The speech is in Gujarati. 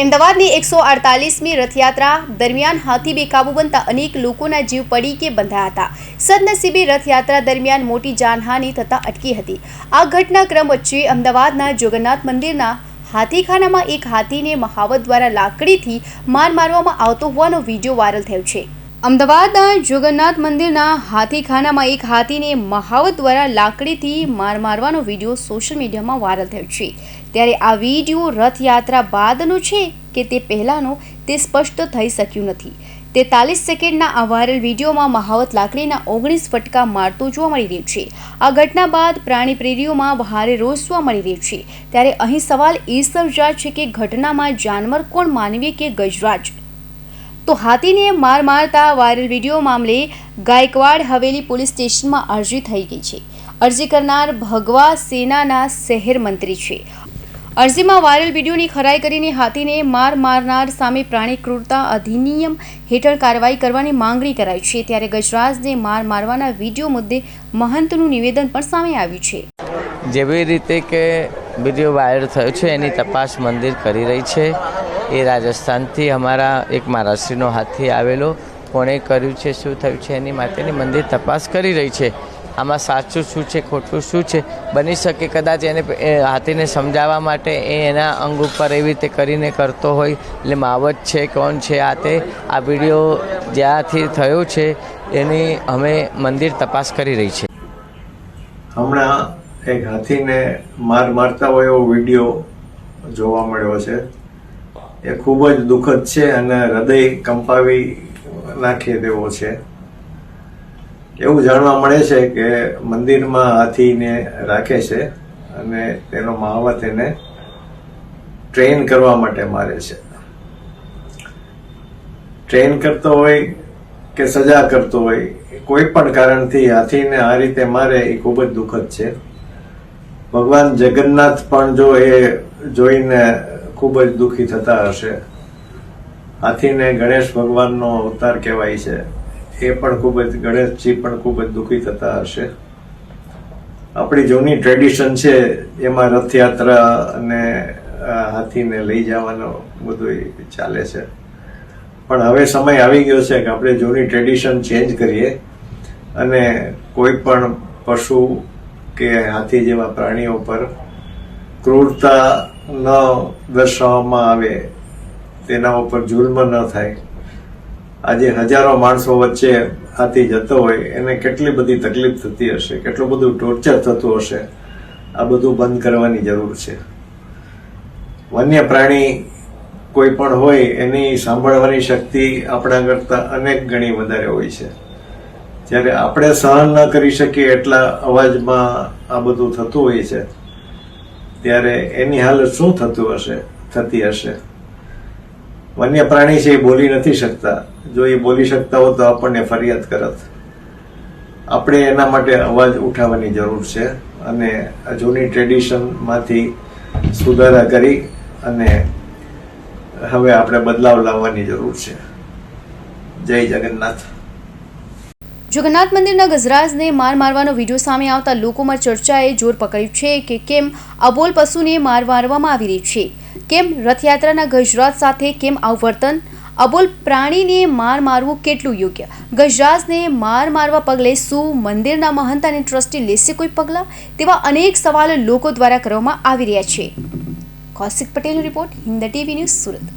અમદાવાદની એકસો અડતાલીસમી રથયાત્રા દરમિયાન હાથી બેકાબુ બનતા અનેક લોકોના જીવ પડી કે બંધાયા હતા. સદનસીબે રથયાત્રા દરમિયાન મોટી જાનહાનિ થતાં અટકી હતી. આ ઘટનાક્રમ વચ્ચે અમદાવાદના જગન્નાથ મંદિરના હાથીખાનામાં એક હાથીને મહાવત દ્વારા લાકડીથી માર મારવામાં આવતો હોવાનો વીડિયો વાયરલ થયો છે. અમદાવાદના જગન્નાથ મંદિરના હાથીખાનામાં એક હાથીને મહાવત દ્વારા લાકડીથી માર મારવાનો વીડિયો સોશિયલ મીડિયામાં વાયરલ થયો છે. ત્યારે આ વીડિયો રથયાત્રા બાદનો છે કે તે પહેલાંનો તે સ્પષ્ટ થઈ શક્યું નથી. તેતાલીસ સેકન્ડના આ વાયરલ વિડીયોમાં મહાવત લાકડીના ઓગણીસ ફટકા મારતો જોવા મળી રહ્યું છે. આ ઘટના બાદ પ્રાણી પ્રેરીઓમાં ભારે રોષ જોવા મળી રહ્યો છે. ત્યારે અહીં સવાલ એ સર્જાય છે કે ઘટનામાં જાનવર કોણ માનવી કે ગજરાજ? તો હાથીને માર મારતા વાયરલ વીડિયો મામલે ગાયકવાડ હવેલી પોલીસ સ્ટેશનમાં અરજી થઈ ગઈ છે. અરજી કરનાર ભગવા સેનાના શહેર મંત્રી છે. અરજીમાં વાયરલ વિડીયોની ખરાઈ કરીને હાથીને માર મારનાર સામે પ્રાણી ક્રૂરતા અધિનિયમ હેઠળ કાર્યવાહી કરવાની માંગણી કરાઈ છે. ત્યારે ગજરાજને માર મારવાના વીડિયો મુદ્દે મહંતનું નિવેદન પણ સામે આવ્યું છે. જેવી રીતે કે વીડિયો વાયરલ થયો છે, એની તપાસ મંદિર કરી રહી છે. એ રાજસ્થાનથી અમારા એક મહારાષ્ટ્રીનો હાથથી આવેલો. કોણે કર્યું છે, શું થયું છે, એની માટેની મંદિર તપાસ કરી રહી છે. આમાં સાચું શું છે, ખોટું શું છે, બની શકે કદાચ એને હાથીને સમજાવવા માટે એ એના અંગ ઉપર એવી રીતે કરીને કરતો હોય. એટલે માવત છે, કોણ છે, આ તે, આ વીડિયો જ્યાંથી થયો છે, એની અમે મંદિર તપાસ કરી રહી છે. હમણાં એક હાથીને માર મારતા હોય એવો વીડિયો જોવા મળ્યો છે. એ ખૂબ જ દુઃખદ છે અને હૃદય કંપાવી નાખે તેવો છે. એવું જાણવા મળે છે કે મંદિરમાં હાથીને રાખે છે અને તેનો મહાવત એને ટ્રેન કરવા માટે મારે છે. ટ્રેન કરતો હોય કે સજા કરતો હોય, કોઈ પણ કારણથી હાથીને આ રીતે મારે એ ખૂબ જ દુઃખદ છે. ભગવાન જગન્નાથ પણ જો એ જોઈને ખૂબ જ દુઃખી થતા હશે, હાથીને ગણેશ ભગવાનનો અવતાર કહેવાય છે, એ પણ ખૂબ જ, ગણેશજી પણ ખૂબ જ દુઃખી થતા હશે. આપણી જૂની ટ્રેડિશન છે, એમાં રથયાત્રા અને હાથીને લઈ જવાનો બધું ચાલે છે. પણ હવે સમય આવી ગયો છે કે આપણે જૂની ટ્રેડિશન ચેન્જ કરીએ અને કોઈ પણ પશુ કે હાથી જેવા પ્રાણીઓ પર ક્રૂરતા ન દર્શાવવામાં આવે, તેના ઉપર જુલ્મ ન થાય. આજે હજારો માણસો વચ્ચે હાથી જતો હોય, એને કેટલી બધી તકલીફ થતી હશે, કેટલું બધું ટોર્ચર થતું હશે, આ બધું બંધ કરવાની જરૂર છે. વન્ય પ્રાણી કોઈ પણ હોય, એની સાંભળવાની શક્તિ આપણા કરતા અનેક ગણી વધારે હોય છે. જ્યારે આપણે સહન ન કરી શકીએ એટલા અવાજમાં આ બધું થતું હોય છે, ત્યારે એની હાલત શું થતું હશે? થતી હશે. વન્ય પ્રાણી છે એ બોલી નથી શકતા. જો એ બોલી શકતા હોત તો આપણને ફરિયાદ કરત. આપણે એના માટે અવાજ ઉઠાવવાની જરૂર છે અને જૂની ટ્રેડિશનમાંથી સુધારા કરી અને હવે આપણે બદલાવ લાવવાની જરૂર છે. જય જગન્નાથ. જગન્નાથ મંદિરના ગજરાજને માર મારવાનો વીડિયો સામે આવતા લોકોમાં ચર્ચાએ જોર પકડ્યું છે કે કેમ અબોલ પશુને માર મારવામાં આવી રહી છે. કેમ રથયાત્રાના ગજરાજ સાથે કેમ આવું વર્તન? અબોલ પ્રાણીને માર મારવું કેટલું યોગ્ય? ગજરાજને માર મારવા પગલે શું મંદિરના મહંત અને ટ્રસ્ટી લેશે કોઈ પગલાં? તેવા અનેક સવાલો લોકો દ્વારા કરવામાં આવી રહ્યા છે. કૌશિક પટેલનો report Hind TV news Surat.